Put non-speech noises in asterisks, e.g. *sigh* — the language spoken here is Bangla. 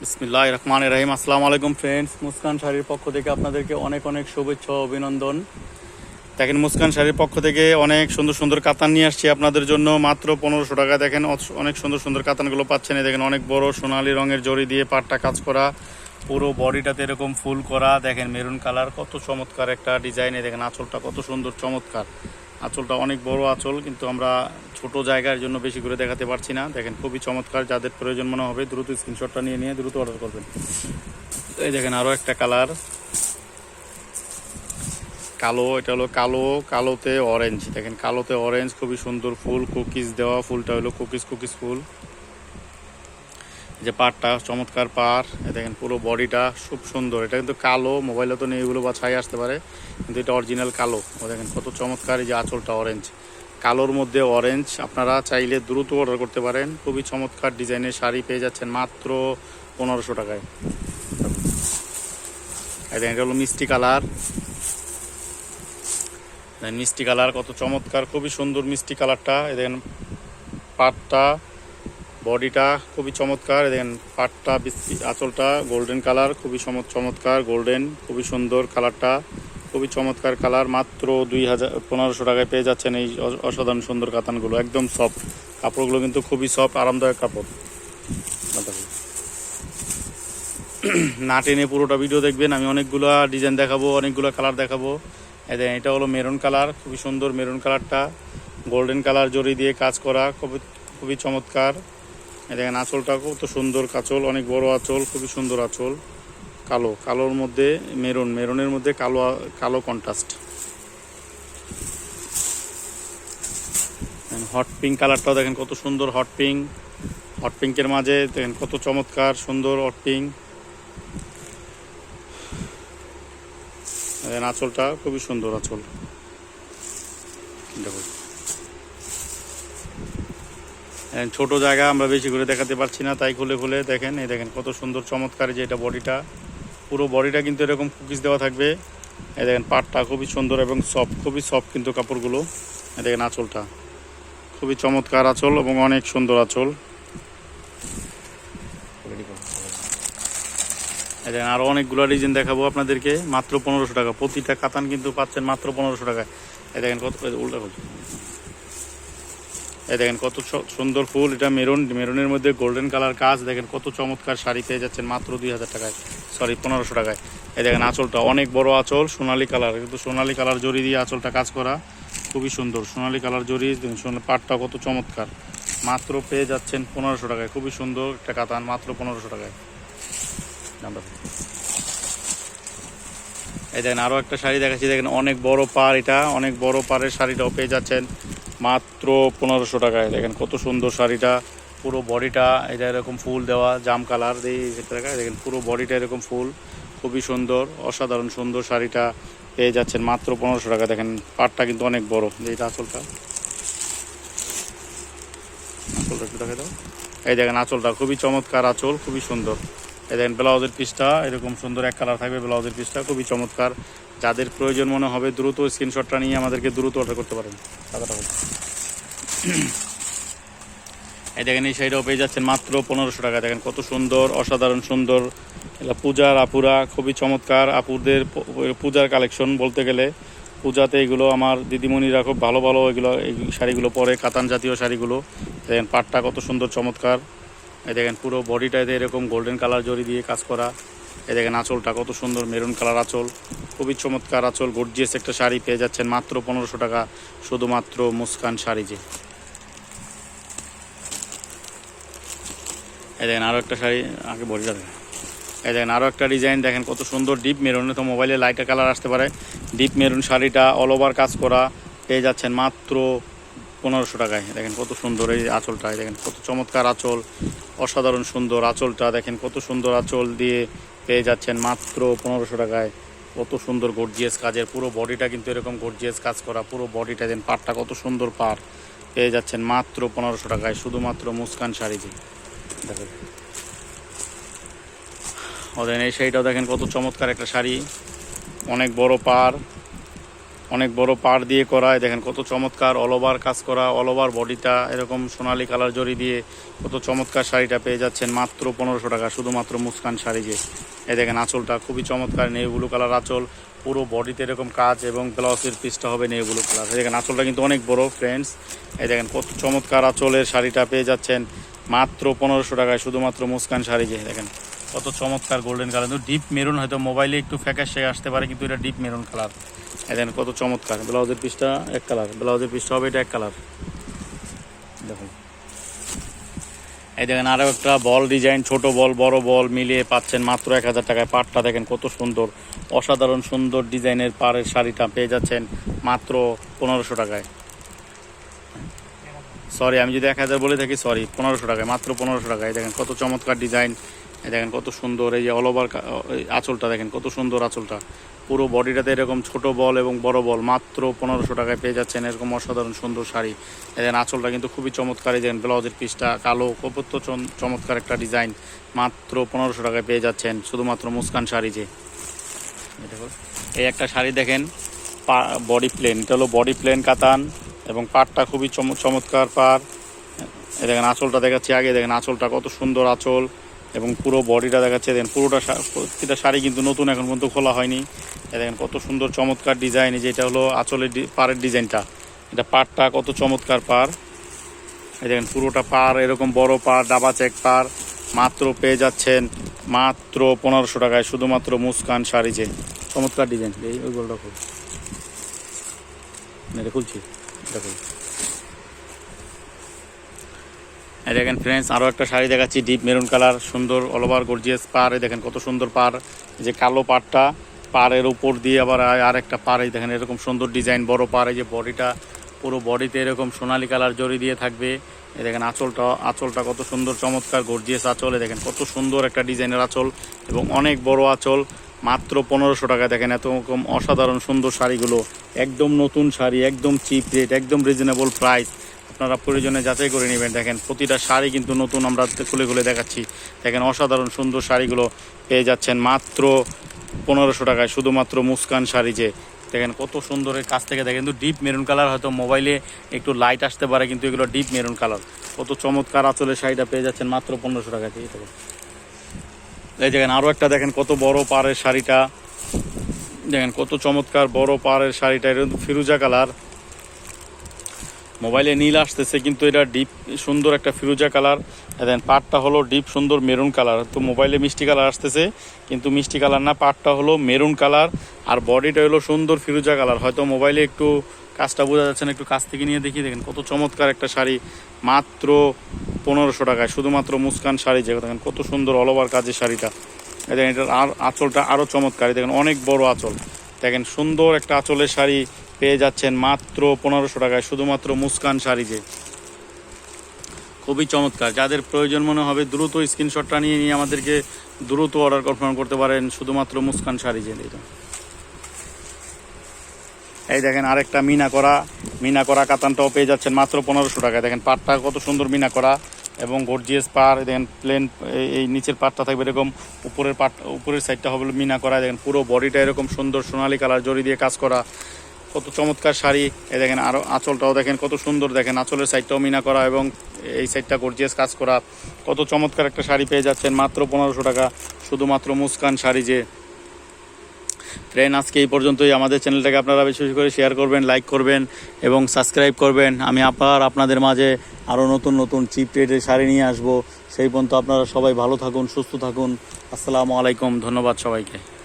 বিসমিল্লাহ রহমান রাহিম। আসসালামু আলাইকুম ফ্রেন্ডস মুস্কান শাড়ির পক্ষ থেকে আপনাদেরকে অনেক অনেক শুভেচ্ছা অভিনন্দন। দেখেন, মুস্কান শাড়ির পক্ষ থেকে অনেক সুন্দর সুন্দর কাতান নিয়ে আসছি আপনাদের জন্য। মাত্র পনেরোশো টাকা, দেখেন অনেক সুন্দর সুন্দর কাতানগুলো পাচ্ছেন। দেখেন, অনেক বড় সোনালী রঙের জড়ি দিয়ে পাটটা কাজ করা। পুরো বডিটাতে এরকম ফুল করা। দেখেন, মেরুন কালার, কত চমৎকার একটা ডিজাইনে। দেখেন, আঁচলটা কত সুন্দর, চমৎকার। আঁচলটা অনেক বড় আঁচল, কিন্তু আমরা ছোট জায়গার জন্য বেশি করে দেখাতে পারছি না। দেখেন, খুবই চমৎকার, যাদের প্রয়োজন মনে হবে দ্রুত স্ক্রিনশটটা নিয়ে নিয়ে দ্রুত অর্ডার করবেন। এই দেখেন আরও একটা কালার কালো, এটা হলো কালো, কালোতে অরেঞ্জ দেখেন, কালোতে অরেঞ্জ খুবই সুন্দর ফুল কুকিজ দেওয়া, ফুলটা হলো কুকিজ কুকিজ ফুল। যে পাড়টা, চমৎকার এই দেখেন পুরো বডিটা খুব সুন্দর। এটা কিন্তু কালো, মোবাইলে তো নেই এগুলো বা ছাই আসতে পারে, কিন্তু এটা অরিজিনাল কালো। ও দেখেন কত চমৎকার এই যে আঁচলটা অরেঞ্জ কালোর মধ্যে অরেঞ্জ আপনারা চাইলে দ্রুত অর্ডার করতে পারেন। খুবই চমৎকার ডিজাইনের শাড়ি পেয়ে যাচ্ছেন মাত্র পনেরোশো টাকায়। দেখেন, এটা হলো মিষ্টি কালার। মিষ্টি কালার কত চমৎকার, খুবই সুন্দর মিষ্টি কালারটা। দেখেন পাটটা বডিটা খুবই চমৎকার দেখেন পাটটা আঁচলটা গোল্ডেন কালার খুবই চমৎ- চমৎকার গোল্ডেন খুবই সুন্দর কালারটা খুবই চমৎকার কালার মাত্র দুই হাজার, পনেরোশো টাকায় পেয়ে যাচ্ছেন এই অসাধারণ সুন্দর কাতানগুলো, একদম সফট কাপড়গুলো কিন্তু খুবই সফট আরামদায়ক কাপড়। *clears throat* না টেনে পুরোটা ভিডিও দেখবেন, আমি অনেকগুলো ডিজাইন দেখাবো, অনেকগুলো কালার দেখাবো। দেখেন, এটা হলো মেরুন কালার খুবই সুন্দর মেরুন কালারটা গোল্ডেন কালার জড়ি দিয়ে কাজ করা, খুবই খুবই চমৎকার। দেখেন আঁচলটা কত সুন্দর কাচল, অনেক বড় আঁচল, খুবই সুন্দর আঁচল। কালো, কালোর মধ্যে মেরুন, মেরুনের মধ্যে কালো কালো কন্ট্রাস্ট হট পিঙ্ক কালারটাও দেখেন কত সুন্দর হট পিঙ্ক হট পিঙ্কের মাঝে দেখেন কত চমৎকার, সুন্দর হট পিঙ্ক আঁচলটা খুবই সুন্দর আঁচল। দেখো দেখেন ছোট জায়গা আমরা বেশি করে দেখাতে পারছি না, তাই খুলে খুলে দেখেন, এই দেখেন কত সুন্দর চমৎকার যে এটা বডিটা। পুরো বডিটা কিন্তু এরকম কুকিজ দেওয়া থাকবে। এই দেখেন পাটটা খুবই সুন্দর এবং সফট খুবই সফট কিন্তু কাপড়গুলো। এই দেখেন আঁচলটা। খুবই চমৎকার আঁচল এবং অনেক সুন্দর আঁচল। এই দেখেন আরও অনেকগুলো ডিজাইন দেখাবো আপনাদেরকে, মাত্র পনেরোশো টাকা। প্রতিটা কাতান কিন্তু পাচ্ছেন মাত্র পনেরোশো টাকায়। এই দেখেন কত উল্টা করছি। এই দেখেন কত সুন্দর ফুল, এটা মেরুন, মেরুনের মধ্যে গোল্ডেন কালার কাজ। দেখেন কত চমৎকার শাড়ি পেয়ে যাচ্ছেন মাত্র দুই হাজার টাকায়। সরি পনেরোশো টাকায়। এই দেখেন আঁচলটা অনেক বড় আঁচল, সোনালী কালার কিন্তু সোনালি কালার জড়ি দিয়ে আঁচলটা কাজ করা খুবই সুন্দর। সোনালি কালার জড়ি পাটটা কত চমৎকার। মাত্র পেয়ে যাচ্ছেন পনেরোশো টাকায়। খুবই সুন্দর একটা কাতান, মাত্র পনেরোশো টাকায়। এই দেখেন আরও একটা শাড়ি দেখাচ্ছি। দেখেন অনেক বড় পার এটা, অনেক বড় পাড়ের শাড়িটাও পেয়ে যাচ্ছেন। মাত্র পনেরোশো টাকায়। দেখেন কত সুন্দর শাড়িটা, পুরো বডিটা, এটা এরকম ফুল দেওয়া, জাম কালার দিয়ে দেখায় দেখেন পুরো বডিটা এরকম ফুল, খুবই সুন্দর, অসাধারণ সুন্দর শাড়িটা পেয়ে যাচ্ছেন মাত্র পনেরোশো টাকা। দেখেন পাটটা কিন্তু অনেক বড় এটা আঁচলটা। আঁচলটা একটু দেখে দাও। এই দেখেন আঁচলটা, খুবই চমৎকার আঁচল, খুবই সুন্দর। এই দেখেন ব্লাউজের পিসটা, এরকম সুন্দর এক কালার থাকবে ব্লাউজের পিসটা, খুবই চমৎকার। যাদের প্রয়োজন মনে হবে, দ্রুত স্ক্রিনশটটা নিয়ে আমাদেরকে দ্রুত অর্ডার করতে পারেন। এই দেখেন, এই শাড়িটাও পেয়ে যাচ্ছেন মাত্র পনেরোশো টাকা। দেখেন কত সুন্দর, অসাধারণ সুন্দর। পূজার আপুরা, খুবই চমৎকার। আপুদের পূজার কালেকশন বলতে গেলে পূজাতে এগুলো আমার দিদিমণিরা খুব ভালো ভালো এগুলো, এই শাড়িগুলো পরে, কাতান জাতীয় শাড়িগুলো। দেখেন, পাটটা কত সুন্দর, চমৎকার। এই দেখেন, পুরো বডিটাতে এরকম গোল্ডেন কালার জড়ি দিয়ে কাজ করা। এই দেখেন আঁচলটা কত সুন্দর, মেরুন কালার আঁচল, খুবই চমৎকার আঁচল, গর্জিয়াস একটা শাড়ি পেয়ে যাচ্ছেন মাত্র পনেরোশো টাকা, শুধুমাত্র মুস্কান শাড়ি যে। এই দেখেন আরও একটা শাড়ি, আগে বডিটা দেখেন। এই দেখেন আরও একটা ডিজাইন, দেখেন কত সুন্দর, ডিপ মেরুনে তো মোবাইলে লাইটা কালার আসতে পারে। ডিপ মেরুন শাড়িটা অল ওভার কাজ করা, পেয়ে যাচ্ছেন মাত্র পনেরোশো টাকায়। দেখেন কত সুন্দর এই আঁচলটা দেখেন কত চমৎকার আঁচল, অসাধারণ সুন্দর আঁচলটা, দেখেন কত সুন্দর আঁচল দিয়ে পেয়ে যাচ্ছেন মাত্র পনেরোশো টাকায়। কত সুন্দর গর্জিয়াস কাজের, পুরো বডিটা কিন্তু এরকম গর্জিয়াস কাজ করা, পুরো বডিটা দেন পাটটা কত সুন্দর পার পেয়ে যাচ্ছেন মাত্র পনেরোশো টাকায়, শুধুমাত্র মুস্কান শাড়িতে দেখেন। ওদের এই শাড়িটাও দেখেন কত চমৎকার একটা শাড়ি। অনেক বড় পার। অনেক বড় পাড় দিয়ে করা দেখেন কত চমৎকার অল ওভার কাজ করা অল ওভার বডিটা এরকম সোনালি কালার জড়ি দিয়ে কত চমৎকার শাড়িটা পেয়ে যাচ্ছেন, মাত্র পনেরোশো টাকা, শুধুমাত্র মুস্কান শাড়ি যে। এই দেখেন আঁচলটা খুবই চমৎকার নেই ব্লু কালার আঁচল, পুরো বডিতে এরকম কাজ এবং ব্লাউজের পিসটা হবে নেই ব্লু কালার দেখেন আঁচলটা কিন্তু অনেক বড় ফ্রেন্ডস এই দেখেন কত চমৎকার আঁচলের শাড়িটা পেয়ে যাচ্ছেন, মাত্র পনেরোশো টাকায়, শুধুমাত্র মুস্কান শাড়ি যে দেখেন। কত চমৎকার গোল্ডেন কালার কিন্তু ডিপ মেরুন হয়তো মোবাইলে একটু ফ্যাকাশে আসতে পারে, কিন্তু এটা ডিপ মেরুন কালার দেখেন কত চমৎকার। ব্লাউজের পিসটা এক কালার, ব্লাউজের পিসটা হবে এটা এক কালার। দেখুন। এই দেখেন আরও একটা বল ডিজাইন, ছোট বল, বড় বল মিলিয়ে পাচ্ছেন মাত্র এক হাজার টাকায় পাটটা। দেখেন কত সুন্দর, অসাধারণ সুন্দর ডিজাইনের পাড়ের শাড়িটা পেয়ে যাচ্ছেন মাত্র পনেরোশো টাকায়। সরি আমি যদি এক হাজার বলে থাকি সরি পনেরোশো টাকায়, মাত্র পনেরোশো টাকায়। দেখেন কত চমৎকার ডিজাইন দেখেন কত সুন্দর, এই যে অল ওভার আঁচলটা দেখেন কত সুন্দর আঁচলটা। পুরো বডিটাতে এরকম ছোট বল এবং বড় বল, মাত্র পনেরোশো টাকায় পেয়ে যাচ্ছেন এরকম অসাধারণ সুন্দর শাড়ি। দেখেন আঁচলটা কিন্তু খুবই চমৎকার দেখেন ব্লাউজের পিসটা কালো কপত্য চমৎকার একটা ডিজাইন, মাত্র পনেরোশো টাকায় পেয়ে যাচ্ছেন শুধুমাত্র মুস্কান শাড়ি যে। এই একটা শাড়ি দেখেন বডি প্লেন এটা হলো বডি প্লেন কাতান এবং পাড়টা খুবই চম- চমৎকার পার দেখেন আঁচলটা দেখাচ্ছি আগে, দেখেন আঁচলটা কত সুন্দর আঁচল। এবং পুরো বডিটা দেখাচ্ছে, দেখেন পুরোটা প্রতিটা শাড়ি কিন্তু নতুন এখন পর্যন্ত খোলা হয়নি। দেখেন কত সুন্দর চমৎকার ডিজাইন যেটা হলো আঁচলের পাড়ের ডিজাইনটা। এটা পাড়টা কত চমৎকার পাড়। এই দেখেন পুরোটা পাড়, এরকম বড় পাড়, ডাবা চেক পাড়, মাত্র পেয়ে যাচ্ছেন, মাত্র পনেরোশো টাকায়, শুধুমাত্র মুস্কান শাড়ি যে। চমৎকার ডিজাইন, এই ওই গোলটা এটা খুলছি এই দেখেন ফ্রেন্ডস আরও একটা শাড়ি দেখাচ্ছি ডিপ মেরুন কালার সুন্দর অল ওভার গর্জিয়াস এই দেখেন কত সুন্দর পার যে কালো পাড়টা, পাড়ের উপর দিয়ে আবার আর একটা এই দেখেন এরকম সুন্দর ডিজাইন বড় এই যে বডিটা, পুরো বডিতে এরকম সোনালি কালার জড়ি দিয়ে থাকবে। এই দেখেন আঁচলটা আঁচলটা কত সুন্দর, চমৎকার গর্জিয়াস আঁচল। দেখেন কত সুন্দর একটা ডিজাইনের আঁচল এবং অনেক বড় আঁচল, মাত্র পনেরোশো টাকা। দেখেন এত রকম অসাধারণ সুন্দর শাড়িগুলো, একদম নতুন শাড়ি, একদম চিপ রেট একদম রিজনেবল প্রাইস আপনারা প্রয়োজনে যাচাই করে নেবেন। দেখেন, প্রতিটা শাড়ি কিন্তু নতুন, আমরা খুলে খুলে দেখাচ্ছি। দেখেন, অসাধারণ সুন্দর শাড়িগুলো পেয়ে যাচ্ছেন মাত্র পনেরোশো টাকায়, শুধুমাত্র মুস্কান শাড়ি যে। দেখেন, কত সুন্দর এর কাছ থেকে। দেখেন, কিন্তু ডিপ মেরুন কালার হয়তো মোবাইলে একটু লাইট আসতে পারে, কিন্তু এগুলো ডিপ মেরুন কালার কত চমৎকার আঁচলের শাড়িটা পেয়ে যাচ্ছেন মাত্র পনেরোশো টাকা দিয়ে দেখেন। এই দেখেন আরও একটা দেখেন, কত বড় পাড়ের শাড়িটা। দেখেন, কত চমৎকার বড় পাড়ের শাড়িটা। এটা ফিরুজা কালার। মোবাইলে নীল আসতেছে, কিন্তু এটা ডিপ সুন্দর একটা ফিরোজা কালার দেন পাটটা হলো ডিপ সুন্দর মেরুন কালার তো মোবাইলে মিষ্টি কালার আসতেছে, কিন্তু মিষ্টি কালার না পাটটা হলো মেরুন কালার আর বডিটা হলো সুন্দর ফিরোজা কালার হয়তো মোবাইলে একটু কাজটা বোঝা যাচ্ছে না, একটু কাছ থেকে নিয়ে দেখি দেখেন। কত চমৎকার একটা শাড়ি, মাত্র পনেরোশো টাকায়, শুধুমাত্র মুস্কান শাড়ি, যে দেখেন কত সুন্দর অল ওভার কাজের শাড়িটা। দেখেন এটার আর, আঁচলটা আরও চমৎকার দেখেন অনেক বড় আঁচল। দেখেন সুন্দর একটা আঁচলের শাড়ি পেয়ে যাচ্ছেন মাত্র পনেরোশো টাকায়, শুধুমাত্র মুস্কান শাড়ি যে। খুবই চমৎকার। যাদের প্রয়োজন মনে হবে, দ্রুত স্ক্রিনশটটা নিয়ে নিয়ে আমাদেরকে দ্রুত অর্ডার কনফার্ম করতে পারেন, শুধুমাত্র মুস্কান শাড়ি যে এটা। এই দেখেন আরেকটা মিনা করা মিনা করা কাতানটাও পেয়ে যাচ্ছেন মাত্র পনেরোশো টাকায়। দেখেন পাটটা কত সুন্দর মিনা করা এবং গর্জিয়াস পার দেখেন প্লেন এই নিচের পাটটা থাকবে এরকম, উপরের পাট উপরের সাইডটা হবে মিনা করা। দেখেন পুরো বডিটা এরকম সুন্দর সোনালি কালার জড়ি দিয়ে কাজ করা। কত চমৎকার শাড়ি। এই দেখেন আরও আঁচলটাও দেখেন, কত সুন্দর দেখেন, আঁচলের সাইডটাও মিনা করা এবং এই সাইডটা গর্জিয়াস কাজ করা। কত চমৎকার একটা শাড়ি পেয়ে যাচ্ছেন, মাত্র পনেরোশো টাকা। শুধুমাত্র মুস্কান শাড়ি যে। ফ্রেন্ড আজকে এই পর্যন্তই। আমাদের চ্যানেলটাকে আপনারা বেশি বেশি করে শেয়ার করবেন লাইক করবেন এবং সাবস্ক্রাইব করবেন। আমি আবার আপনাদের মাঝে আরও নতুন নতুন চিপ রেটের শাড়ি নিয়ে আসব। সেই পর্যন্ত আপনারা সবাই ভালো থাকুন, সুস্থ থাকুন। আসসালামু আলাইকুম, ধন্যবাদ সবাইকে।